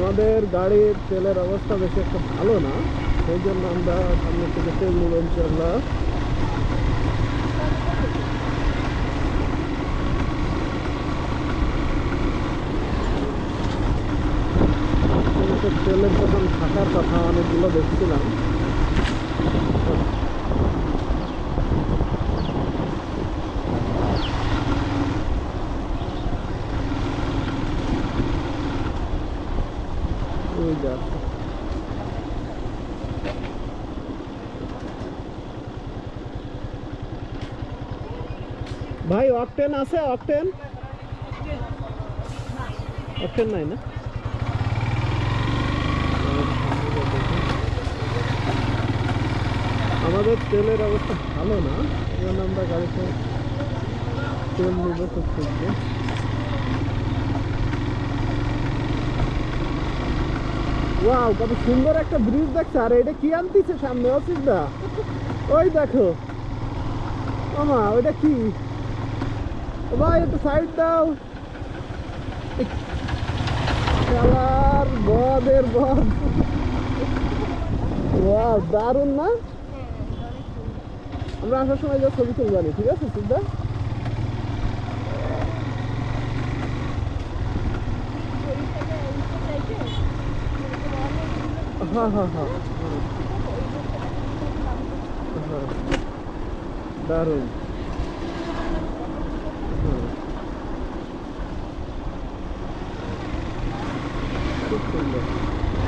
আমাদের গাড়ির তেলের অবস্থা বেশি একটা ভালো না, সেই জন্য আমরা সামনে থেকে তেল নিব ইনশাল্লাহ তেলের দোকান থাকার কথা অনেকগুলো দেখছিলাম। যা ভাই অকটেন আছে অকটেন অকটেন নাই না? আমাদের তেলের অবস্থা ভালো না। এই আমরা গাড়িতে তেল নেব খুব শীঘ্র ওয়াও কত সুন্দর একটা ব্রিজ দেখছে। আর, এটা কি আনতিছে সামনে অফিস দা? ওই দেখো। মামা ওইটা কি? ভাই, একটু সাইড দাও। খেলার বদের বদ ওয়াও দারুণ না? আমরা আসার সময় যা ছবি তুলবানি ঠিক আছে সিদ্ধা হ্যাঁ হ্যাঁ হ্যাঁ। দারুণ। খুব সুন্দর।